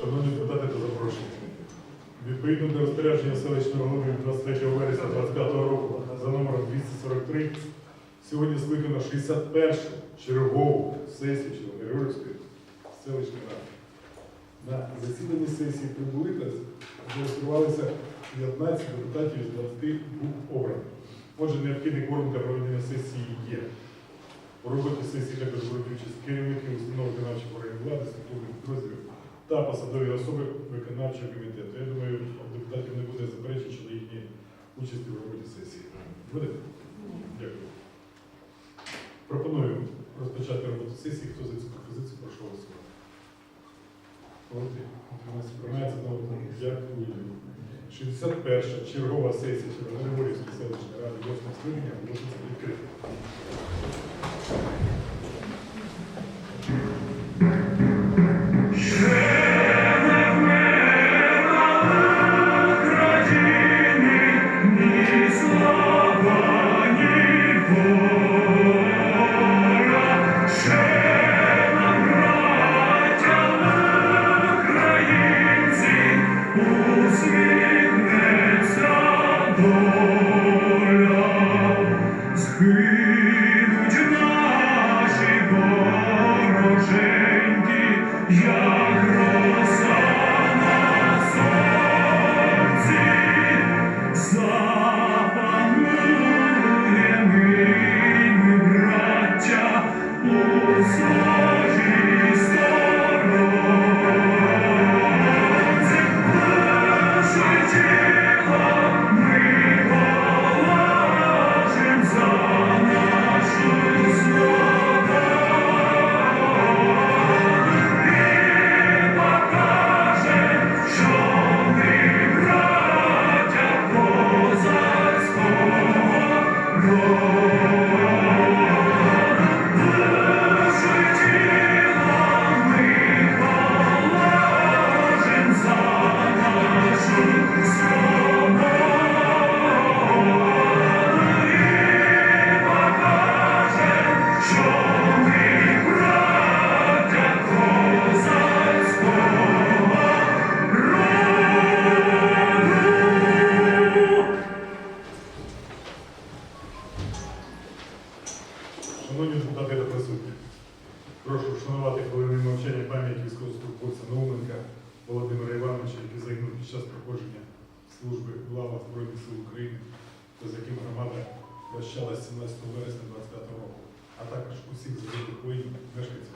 Шановні депутати та запрошені. Відповідно до розпорядження селищного голови 23 вересня 2025 року за номером 243, сьогодні скликано 61 чергову сесію Червоногригорівської селищної ради. На засіданні сесії прибули та зареєструвалися 15 депутатів з 22 обраних. Отже, необхідний кворум для проведення сесії є. У роботі сесії також беруть участь керівники установ виконавчих органів влади, структурних підрозділів та посадові особи виконавчого комітету. Я думаю, депутатів не буде заперечень щодо їхньої участі в роботі сесії. Буде? Дякую. Пропоную розпочати роботу сесії. Хто за цю пропозицію, прошу голосувати. Проти? Дякую. 61 чергова сесія Червоногорівської селищної ради 8 скликання оголошується відкритою. усіх загиблих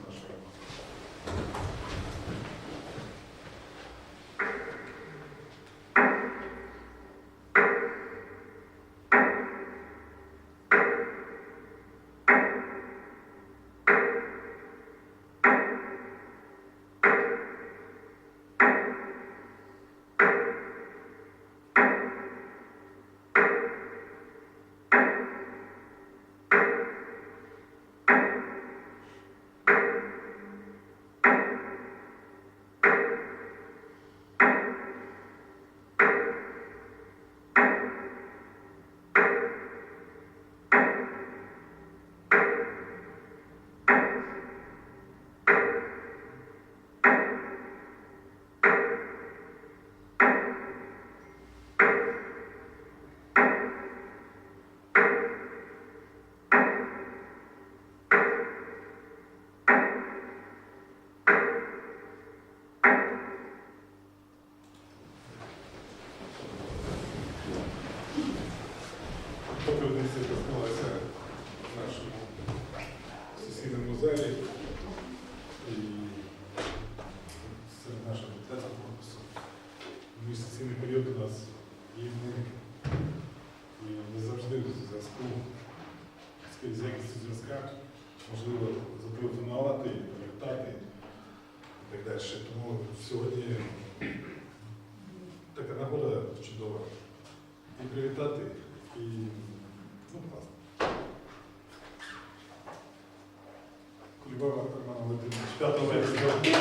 Володимирович, 5 вересня.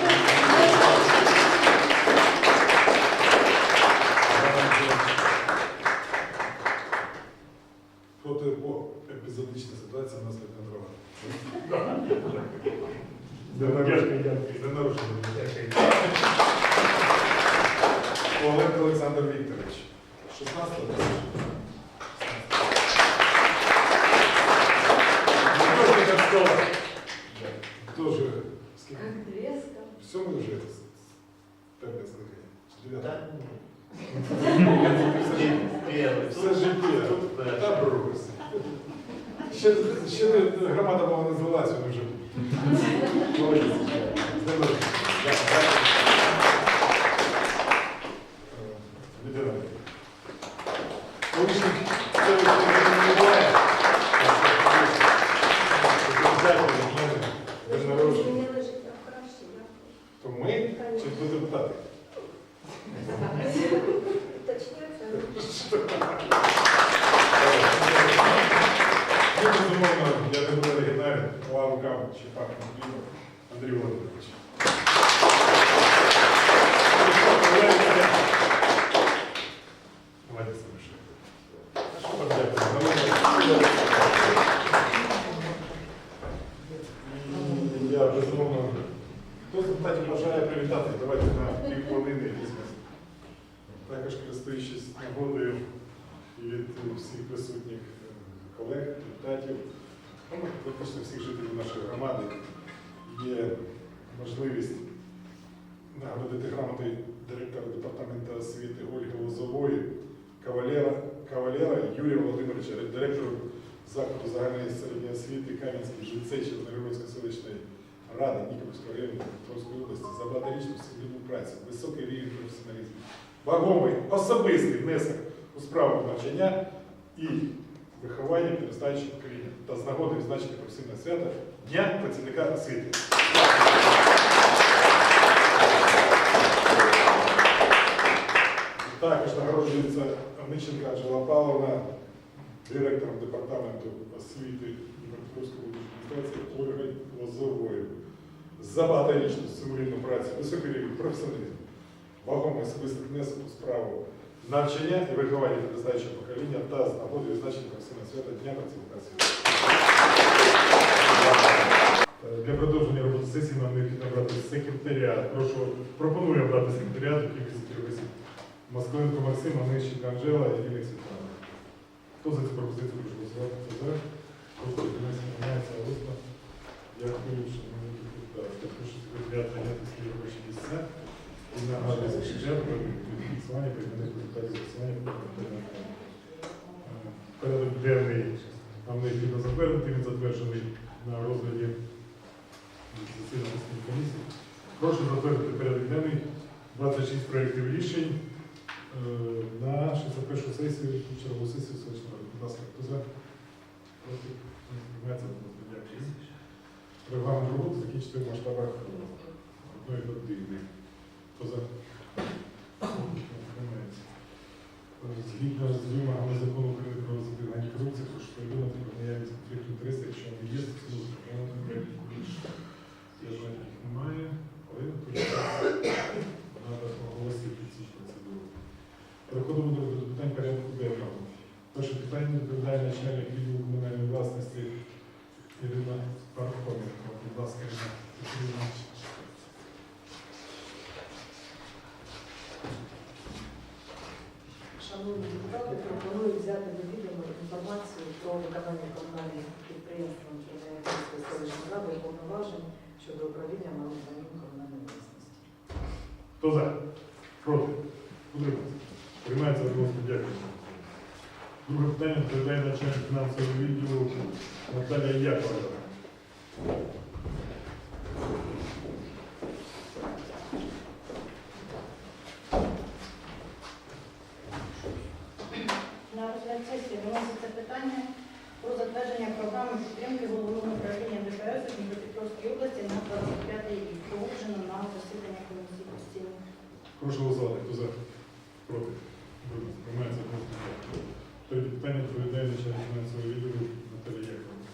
Все мы вже п'яте скликання. Чи дев'яте? Все життя. Та брось. Ще, ще не- громада мова не звелася, вони вже. Молодець. З днем народження. Е, Ветерани. Колишніх селищних не буває. Дякую, Днем народження. Змінили життя в краще, То ми чи ви депутати? дякую. Точніше. Ну, безумовно, я не буду оригінальний, лаву каму чи пак Андрій Володимирович. Я безумовно. Хто депутатів бажає привітати? Давайте на пів хвилини візьмемо. Також користуючись нагодою від всіх присутніх колег, депутатів, ну, практично всіх жителів нашої громади є можливість нагородити грамотою директора департаменту освіти Ольги Лозової, кавалера, кавалера Юрія Володимировича, директору закладу загальної середньої освіти Кам'янської ЖЦ Червоногородської селищної ради Нікопольського району Дніпровської області за багаторічну сімейну працю, високий рівень професіоналізму, вагомий особистий внесок у справу навчання і виховання підростаючого покоління та з нагоди відзначення професійного свята Дня працівника освіти. Також нагороджується Онищенка Анжела Павловна, директором департаменту освіти Дніпропетровської адміністрації Ольгою Лозовою за багаторічну сумлінну працю, високий рівень професіоналізму, вагомий особистий внесок у справу навчання і виховання підростаючого покоління та з нагоди відзначення професійного свята Дня працівника освіти. Е, Для продовження роботи сесії нам необхідно брати секретаріат. Прошу, пропоную брати секретаріат у кількості трьох осіб. Москаленко Максим, Онищенко Анжела і Ірина Світлана. Хто за цю пропозицію прошу голосувати? Хто за? Проти віднесення приймається голосно. Дякую, шановні депутати. Прошу секретаріат зайняти свої робочі місця. Нагадую секретаріат про фіксування прийменних результатів про. Е, Порядок денний нам необхідно затвердити, він затверджений на розгляді засідання комісії. Прошу затвердити порядок денний 26 проєктів рішень е, на 61 сесію, чергову сесію селищної ради. Будь ласка, хто за? Проти? Одноголосно. Дякую. Регламент роботи закінчити в масштабах одної години. Хто за? Приймається. Згідно з вимогами закону України про запобігання корупції, прошу повідомити про наявність конфлікту інтересів, якщо вони є, то служба законодавчого проєкту більше. Я знаю, їх немає, але треба оголосити ці процедури. Переходимо до до питань порядку денного. Перше питання відповідає начальник відділу комунальної власності Ірина Пархоменко. Будь ласка, Ірина Петрівна. Шановні депутати, пропоную взяти до відома інформацію про виконання комунальних підприємством Чернігівської селищної ради повноважень щодо управління малим майном комунальної власності. Хто за? Проти? Утримався. Приймається одноголосно. Дякую. Друге питання відповідає начальник фінансового відділу Наталія Яковлева. На розгляд сесії виноситься питання про затвердження програми підтримки головного управління ДПС у Дніпропетровській області на 25 рік. Погоджено на засідання комісії постійно. Прошу голосувати. Хто за? Проти? Приймається. Дякую. Третє питання відповідає начальник фінансового відділу Наталія Яковлева.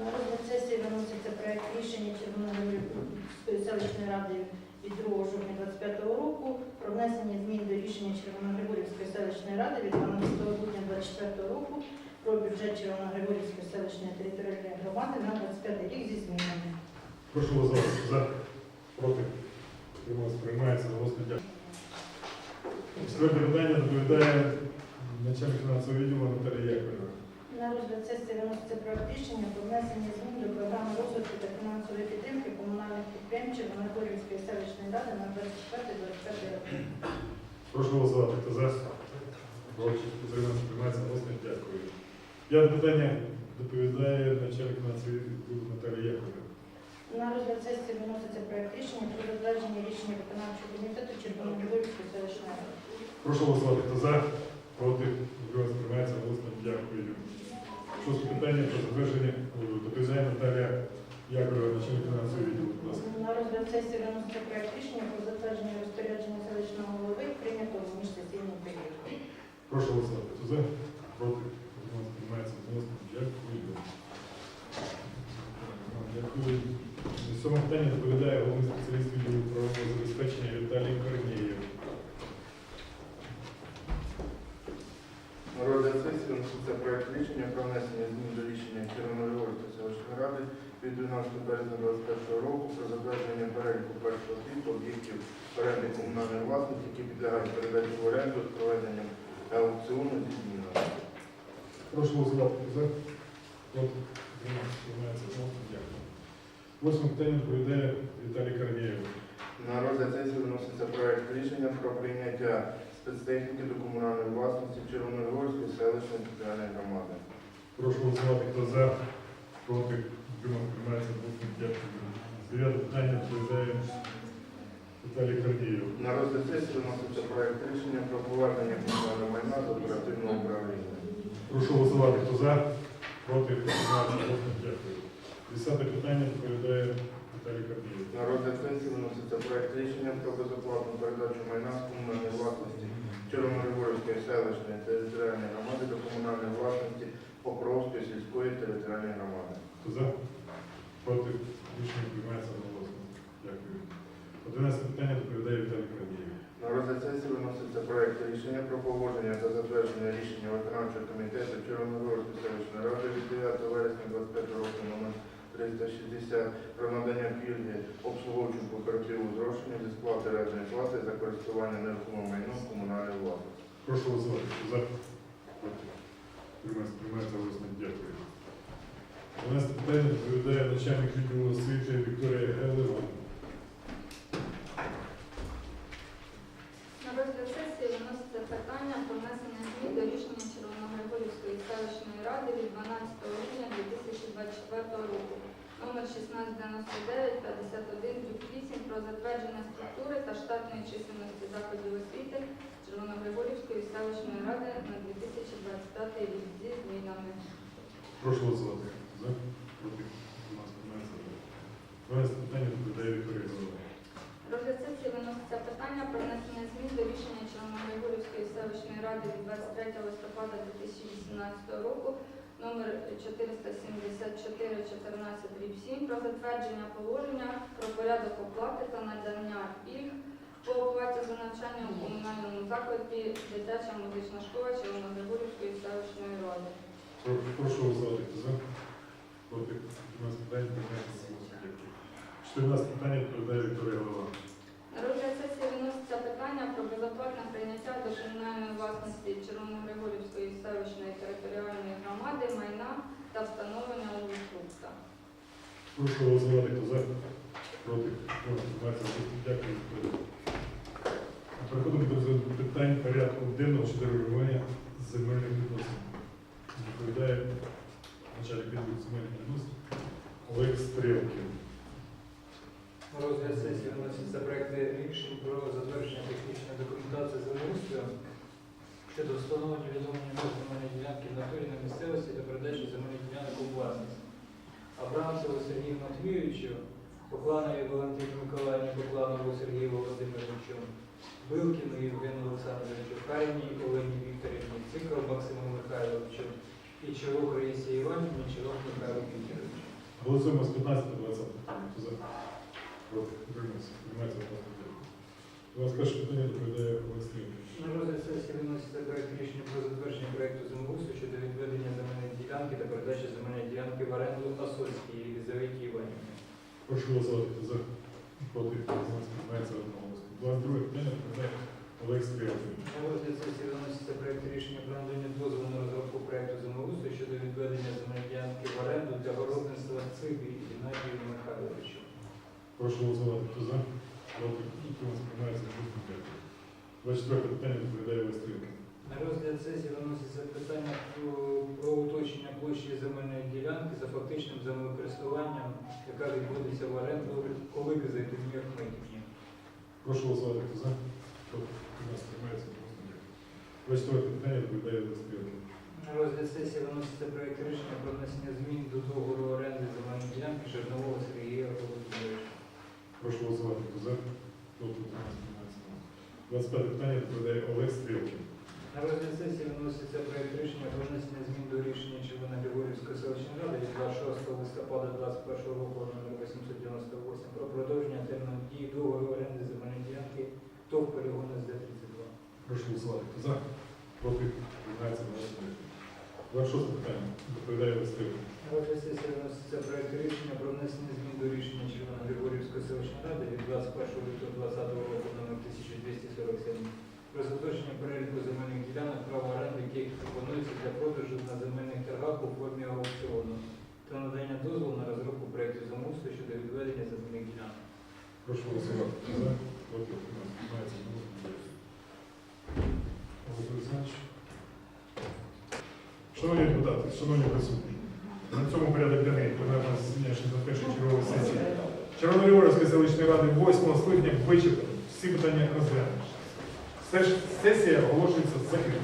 На розгляд сесії виноситься проект рішення Червоногорівської селищної ради від 2 жовтня 25 року про внесення змін до рішення Червоногригорівської селищної ради від 12 грудня 24 року про бюджет Червоногригорівської селищної територіальної громади на 25 рік зі змінами. Прошу голосувати. За? Проти? Приймається одноголосно. Дякую. Четверте питання доповідає начальник фінансового відділу Наталія Яковлева. На розгляд сесії виноситься проект рішення про внесення змін до програми розвитку та фінансової підтримки комунальних підприємств Червоногорівської селищної ради на 24-25 роки. Прошу голосувати. Хто за? Проти? Приймається голосно. Дякую. П'яте питання доповідає начальник відділу Наталія Яковлева. На розгляд сесії виноситься проект рішення про затвердження рішення виконавчого комітету Червоногорівської селищної ради. Прошу голосувати. Хто за? Проти? Утримався? Приймається голосно. Дякую. Шосте питання про затвердження е, доповідає Наталія Яковлева, начальник фінансового відділу. На розгляд сесії виноситься проект рішення про затвердження розпорядження селищного голови, прийнятого в міжсесійний період. Прошу голосувати. Хто за? Проти? Утримався? Приймається голосно. Дякую. Дякую. Сьоме питання доповідає головний спеціаліст відділу правового забезпечення Віталій Корнієв. На розгляд сесії вноситься проект рішення про внесення змін до рішення Червоногорської селищної ради від 12 березня 2021 року про затвердження переліку першого типу об'єктів оренди комунальної власності, які підлягають передачі в оренду з проведенням аукціону зі змінами. Прошу голосувати. За? Проти? Дякую. Восьме питання доповідає Віталій Корнієв. На розгляд сесії виноситься проект рішення про прийняття спецтехніки до комунальної власності Червоногорської селищної територіальної громади. Прошу голосувати. Хто за? Проти? Приймається голосно. Дякую. Дев'яте питання доповідає Віталій Корнієв. На розгляд сесії виноситься проект рішення про повернення комунального майна до оперативного управління. Прошу голосувати. Хто за? Проти? Голосно. Дякую. Десяте питання доповідає Віталій Корнієв. На розгляд сесії виноситься проект рішення про безоплатну передачу майна з комунальної власності Чорноморської селищної територіальної громади до комунальної власності Покровської сільської територіальної громади. Хто за? Проти? Рішення приймається одноголосно. Дякую. Одинадцяте питання доповідає Віталій Корнієв. На розгляд сесії виноситься проект рішення про погодження та затвердження рішення виконавчого комітету Чорноморської селищної ради від 9 вересня 25 року номер 360 про надання пільги обслуговуючому кооперативу зрошення зі сплати рентної плати за користування нерухомим майном комунальної власності. Прошу голосувати. За? Проти? Голосно. Дякую. Одинадцяте питання доповідає начальник відділу освіти Вікторія Гелева. На розгляд сесії виноситься питання про внесення змін до рішення Червоногригорівської селищної ради від 12 грудня 2024 року номер 1699 51 8 про затвердження структури та штатної чисельності закладів освіти Червоногригорівської селищної ради на 2025 рік зі змінами. Прошу голосувати. За? Проти? Приймається, приймається. Одинадцяте питання доповідає Вікторія Гелева. Розгляд сесії виноситься питання про внесення змін до рішення Червоногригорівської селищної ради від 23 листопада 2018 року номер 474 14 7 про затвердження положення про порядок оплати та надання пільг по оплаті за навчання у комунальному закладі дитяча музична школа Червоногригорівської селищної ради. Прошу голосувати. За? Проти? Приймається питання доповідає Вікторія Гелева. На розгляд сесії виноситься питання про безоплатне прийняття до комунальної власності Червоногригорівської селищної територіальної громади майна та встановлення уструкта. Прошу голосувати. Хто за? Проти? Приймається. Дякую. Переходимо до розгляду питань порядку денного щодо регулювання земельних відносин. Доповідає начальник відділу земельних відносин Олег Стрелкін. Розгляд сесії виноситься проекти рішень про затвердження технічної документації землеустрою щодо встановлення відновлення меж земельної ділянки в натурі на місцевості та передачі земельних ділянок у власність. Абрамцеву Сергію Матвійовичу, Покланові Валентині Миколаївні, Покланову Сергію Володимировичу, Билкіну Євгену Олександровичу, Харіній Олені Вікторівні, Цикров Максиму Михайловичу і Чолок Раїсі Іванівні, Чолок Михайлу Вікторовичу. Голосуємо з 15 до 20 питання. Хто за? Проти? Приймається. Приймається вас перше питання доповідає Стрелкін. На розгляд сесії виноситься проект рішення про затвердження проекту землеустрою щодо відведення земельної ділянки та передачі земельної ділянки в оренду Осольській Єлизаветі Іванівні. Прошу голосувати хто за проти знається одного. 22 питання передає Олег Стрілкин. На розгляд сесії виноситься проект рішення про надання дозволу на розробку проекту землеустрою щодо відведення земельної ділянки в оренду для городництва Цибі Геннадію Михайловичу. Прошу голосувати хто за проти утримався приймається. Наступне 24 питання відповідає Вестрілка. На розгляд сесії виноситься питання про, уточнення площі земельної ділянки за фактичним землекористуванням, яка відводиться в оренду Колики за Євгенію Хмельниківні. Прошу голосувати. Хто за? Утримався? Приймається. Наступне дякую. 24 питання відповідає Вестрілка. На розгляд сесії виноситься проєкт рішення про внесення змін до договору оренди земельної ділянки Жернового Сергія Володимировича. Прошу голосувати. Хто за? Проти? Утримався? Приймається. 25 питання відповідає Олег Стрілкін. На розгляд сесії виноситься проєкт рішення про внесення змін до рішення Червоногригорівської селищної ради від 26 листопада 2021 року номер 898 про продовження терміну дії договору оренди земельної ділянки ТОВ полігону СД-32. Прошу голосувати. Хто за? Проти? Наступне дякую. 26 питання відповідає Вестрілка. На розгляд сесії виноситься проєкт рішення про внесення змін до рішення Червоногригорівської селищної ради від 21 лютого 2020 року номер 1247 про затвердження переліку земельних ділянок права оренди, яких пропонується для продажу на земельних торгах у формі аукціону та надання дозволу на розробку проєктів замовства щодо відведення земельних ділянок. Прошу голосувати. Шановні депутати, шановні присутні, на цьому порядок денний пленарного засідання 61 чергової сесії Червоногригорівської селищної ради 8 скликання вичерпано. Всі питання розглянуті. Сесія оголошується закритою.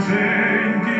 Боженьки.